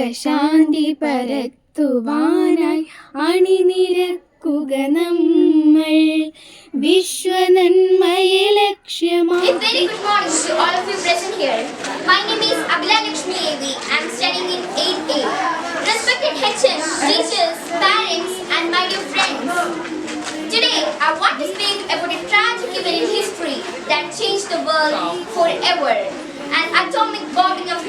ലോകശാന്തി പരത്തുവാനായി അണിനിരക്കുക നമ്മൾ വിശ്വനന്മയെ ലക്ഷ്യമാക്കി A very good morning to all of you present here. My name is Abhila Lakshmi Evi. I am studying in 8A. Respected HM, teachers, parents, and my dear friends. Today, I want to speak about a tragic event in history that changed the world forever an atomic bombing of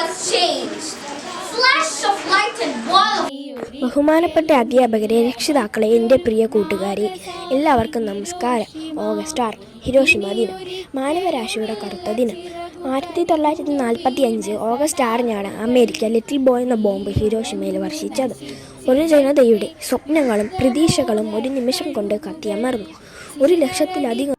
was changed. Flash of light and wall. of ബഹുമാനപ്പെട്ട അധ്യാപകരെ രക്ഷിതാക്കളെ എന്റെ പ്രിയ കൂട്ടുകാരെ എല്ലാവർക്കും നമസ്കാരം. August ആറ് Hiroshima ദിനം. മാനവരാശിയുടെ കറുത്ത ദിനം. ആയിരത്തി തൊള്ളായിരത്തി നാൽപ്പത്തി അഞ്ച് ഓഗസ്റ്റ് ആറിനാണ് അമേരിക്ക ലിറ്റിൽ ബോയ് എന്ന ബോംബ് ഹിരോഷിമയിൽ വർഷിച്ചത്. ഒരു ജനതയുടെ സ്വപ്നങ്ങളും പ്രതീക്ഷകളും ഒരു നിമിഷം കൊണ്ട് കത്തിയമർന്നു. ഒരു ലക്ഷത്തിലധികം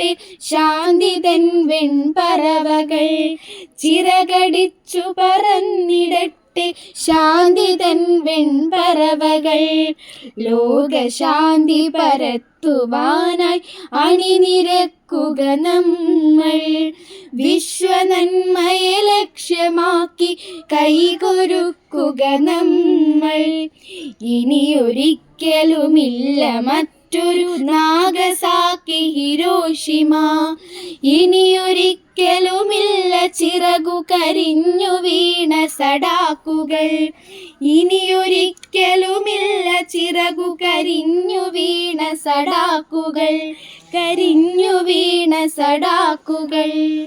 ചു പറന്നിടട്ടെ ശാന്തി തൻ വെൺപറവകൾ ചിറകടിച്ചു പറന്നിടട്ടെ. ശാന്തി തൻ വെൺപറവകൾ ലോകശാന്തി പരത്തുവാനായി അണിനിരക്കുക നമ്മൾ. വിശ്വനന്മയെ ലക്ഷ്യമാക്കി കൈകൊരുക്കുക നമ്മൾ. ഇനിയൊരിക്കലുമില്ല മറ്റൊരു നാഗസാക്കി ഹിരോഷിമ ഇനിയൊരിക്കലുമില്ല ചിറകു കരിഞ്ഞു വീണ സടാക്കുകൾ. ഇനിയൊരിക്കലുമില്ല ചിറകു കരിഞ്ഞു വീണ സടാക്കുകൾ. കരിഞ്ഞു വീണ സടാക്കുകൾ.